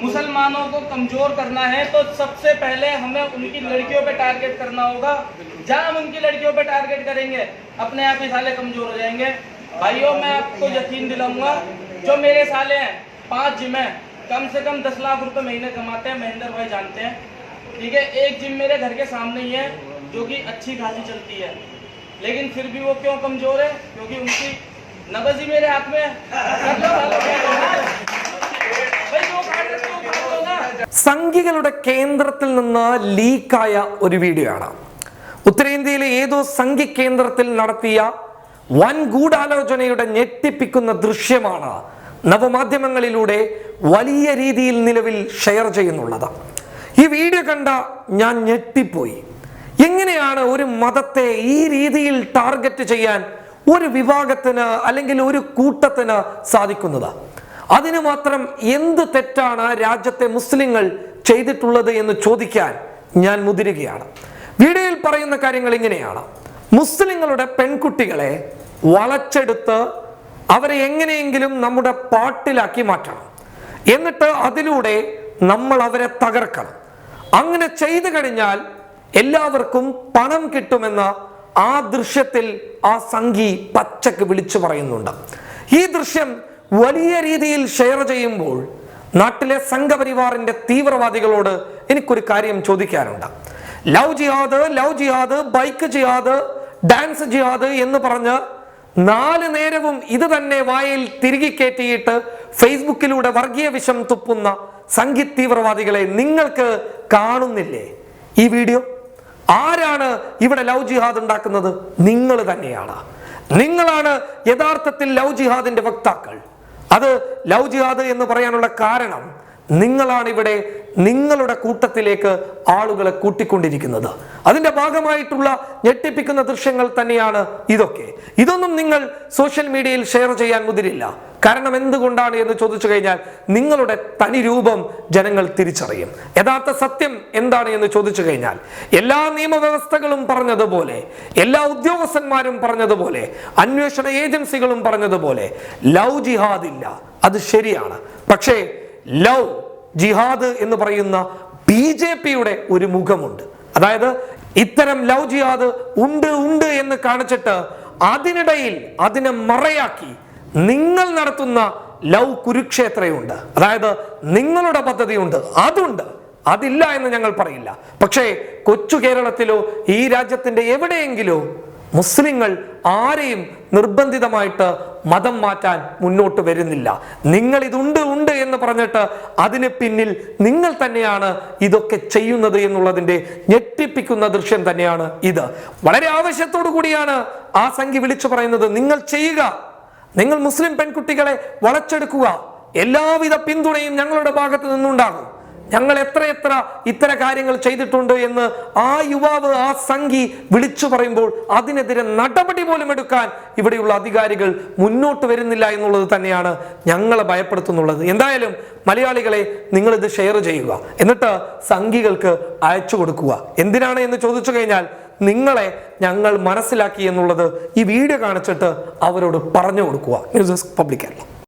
मुसलमानों को कमज़ोर करना है तो सबसे पहले हमें उनकी लड़कियों पे टारगेट करना होगा। जहाँ हम उनकी लड़कियों पे टारगेट करेंगे, अपने आप ही साले कमज़ोर हो जाएँगे। भाइयों, मैं आपको यकीन दिलाऊँगा, जो मेरे साले हैं, पाँच जिम है, कम से कम दस लाख रुपए महीने कमाते हैं, महेंद्र भाई जानते हैं। ठीक है, एक जिम मेरे घर के सामने ही है, जो कि अच्छी खासी चलती है। लेकिन फिर भी वो क्यों कमज़ोर है? क्योंकि उनकी नबज ही मेरे हाथ में है। സംഖ്യകളുടെ കേന്ദ്രത്തിൽ നിന്ന് ലീക്കായ ഒരു വീഡിയോ ആണ് ഉത്തരേന്ത്യയിലെ ഏതോ സംഖ്യ കേന്ദ്രത്തിൽ നടത്തിയ വൻ ഗൂഢാലോചനയുടെ ഞെട്ടിപ്പിക്കുന്ന ദൃശ്യമാണ് നവമാധ്യമങ്ങളിലൂടെ വലിയ രീതിയിൽ നിലവിൽ ഷെയർ ചെയ്യുന്നുള്ളത്. ഈ വീഡിയോ കണ്ട ഞാൻ ഞെട്ടിപ്പോയി. എങ്ങനെയാണ് ഒരു മതത്തെ ഈ രീതിയിൽ ടാർഗറ്റ് ചെയ്യാൻ ഒരു വിഭാഗത്തിന് അല്ലെങ്കിൽ ഒരു കൂട്ടത്തിന് സാധിക്കുന്നത്? അതിന് മാത്രം എന്ത് തെറ്റാണ് രാജ്യത്തെ മുസ്ലിങ്ങൾ ചെയ്തിട്ടുള്ളത് എന്ന് ചോദിക്കാൻ ഞാൻ മുതിരുകയാണ്. വീഡിയോയിൽ പറയുന്ന കാര്യങ്ങൾ ഇങ്ങനെയാണ്. മുസ്ലിങ്ങളുടെ പെൺകുട്ടികളെ വളച്ചെടുത്ത് അവരെ എങ്ങനെയെങ്കിലും നമ്മുടെ പാട്ടിലാക്കി മാറ്റണം. എന്നിട്ട് അതിലൂടെ നമ്മൾ അവരെ തകർക്കണം. അങ്ങനെ ചെയ്തു കഴിഞ്ഞാൽ എല്ലാവർക്കും പണം കിട്ടുമെന്ന ആ ദൃശ്യത്തിൽ ആ സംഘി പച്ചക്ക് വിളിച്ചു പറയുന്നുണ്ട്. ഈ ദൃശ്യം വലിയ രീതിയിൽ ഷെയർ ചെയ്യുമ്പോൾ നാട്ടിലെ സംഘപരിവാറിന്റെ തീവ്രവാദികളോട് എനിക്കൊരു കാര്യം ചോദിക്കാനുണ്ട്. Love jihad love jihad bike jihad dance jihad എന്ന് പറഞ്ഞ് നാല് നേരവും ഇത് തന്നെ വായിൽ തിരികെ കയറ്റിയിട്ട് ഫേസ്ബുക്കിലൂടെ വർഗീയ വിഷം തുപ്പുന്ന സംഘി തീവ്രവാദികളെ നിങ്ങൾക്ക് കാണുന്നില്ലേ? ഈ വീഡിയോ? ആരാണ് ഇവിടെ ലവ് ജിഹാദ് ഉണ്ടാക്കുന്നത്? നിങ്ങൾ തന്നെയാണ്. നിങ്ങളാണ് യഥാർത്ഥത്തിൽ ലവ് ജിഹാദിന്റെ വക്താക്കൾ. അത് ലവ് ജിഹാദ് എന്ന് പറയാനുള്ള കാരണം നിങ്ങളാണ് ഇവിടെ നിങ്ങളുടെ കൂട്ടത്തിലേക്ക് ആളുകളെ കൂട്ടിക്കൊണ്ടിരിക്കുന്നത്. അതിന്റെ ഭാഗമായിട്ടുള്ള ഞെട്ടിപ്പിക്കുന്ന ദൃശ്യങ്ങൾ തന്നെയാണ് ഇതൊക്കെ. ഇതൊന്നും നിങ്ങൾ സോഷ്യൽ മീഡിയയിൽ ഷെയർ ചെയ്യാൻ മുതിരില്ല. കാരണം എന്തുകൊണ്ടാണ് എന്ന് ചോദിച്ചു കഴിഞ്ഞാൽ നിങ്ങളുടെ തനി രൂപം ജനങ്ങൾ തിരിച്ചറിയും. യഥാർത്ഥ സത്യം എന്താണ് എന്ന് ചോദിച്ചു കഴിഞ്ഞാൽ എല്ലാ നിയമവ്യവസ്ഥകളും പറഞ്ഞതുപോലെ എല്ലാ ഉദ്യോഗസ്ഥന്മാരും പറഞ്ഞതുപോലെ അന്വേഷണ ഏജൻസികളും പറഞ്ഞതുപോലെ ലവ് ജിഹാദ് ഇല്ല അത് ശരിയാണ്. പക്ഷേ ലവ് ജിഹാദ് എന്ന് പറയുന്ന ബി ജെ പിയുടെ ഒരു മുഖമുണ്ട്. അതായത് ഇത്തരം ലവ് ജിഹാദ് ഉണ്ട് ഉണ്ട് എന്ന് കാണിച്ചിട്ട് അതിനിടയിൽ അതിനെ മറയാക്കി നിങ്ങൾ നടത്തുന്ന ലവ് കുരുക്ഷേത്രയുണ്ട്. അതായത് നിങ്ങളുടെ പദ്ധതിയുണ്ട്. അതുണ്ട്. അതില്ല എന്ന് ഞങ്ങൾ പറയില്ല. പക്ഷേ കൊച്ചു കേരളത്തിലോ ഈ രാജ്യത്തിന്റെ എവിടെയെങ്കിലോ മുസ്ലിങ്ങൾ ആരെയും നിർബന്ധിതമായിട്ട് മതം മാറ്റാൻ മുന്നോട്ട് വരുന്നില്ല. നിങ്ങൾ ഇതുണ്ട് ഉണ്ട് എന്ന് പറഞ്ഞിട്ട് അതിന് പിന്നിൽ നിങ്ങൾ തന്നെയാണ് ഇതൊക്കെ ചെയ്യുന്നത് എന്നുള്ളതിന്റെ ഞെട്ടിപ്പിക്കുന്ന ദൃശ്യം തന്നെയാണ് ഇത്. വളരെ ആവശ്യത്തോടു കൂടിയാണ് ആ സംഖ്യ വിളിച്ചു പറയുന്നത്. നിങ്ങൾ ചെയ്യുക. നിങ്ങൾ മുസ്ലിം പെൺകുട്ടികളെ വളച്ചെടുക്കുക. എല്ലാവിധ പിന്തുണയും ഞങ്ങളുടെ ഭാഗത്ത് നിന്നുണ്ടാകും. ഞങ്ങൾ എത്ര എത്ര ഇത്തരം കാര്യങ്ങൾ ചെയ്തിട്ടുണ്ട് എന്ന് ആ യുവാവ് ആ സംഘി വിളിച്ചു പറയുമ്പോൾ അതിനെതിരെ നടപടി പോലും എടുക്കാൻ ഇവിടെയുള്ള അധികാരികൾ മുന്നോട്ട് വരുന്നില്ല എന്നുള്ളത് തന്നെയാണ് ഞങ്ങളെ ഭയപ്പെടുത്തുന്നുള്ളത്. എന്തായാലും മലയാളികളെ നിങ്ങൾ ഇത് ഷെയർ ചെയ്യുക. എന്നിട്ട് സംഘികൾക്ക് അയച്ചു കൊടുക്കുക. എന്തിനാണ് എന്ന് ചോദിച്ചു കഴിഞ്ഞാൽ നിങ്ങളെ ഞങ്ങൾ മനസ്സിലാക്കി എന്നുള്ളത് ഈ വീഡിയോ കാണിച്ചിട്ട് അവരോട് പറഞ്ഞു കൊടുക്കുക. News desk public Kerala.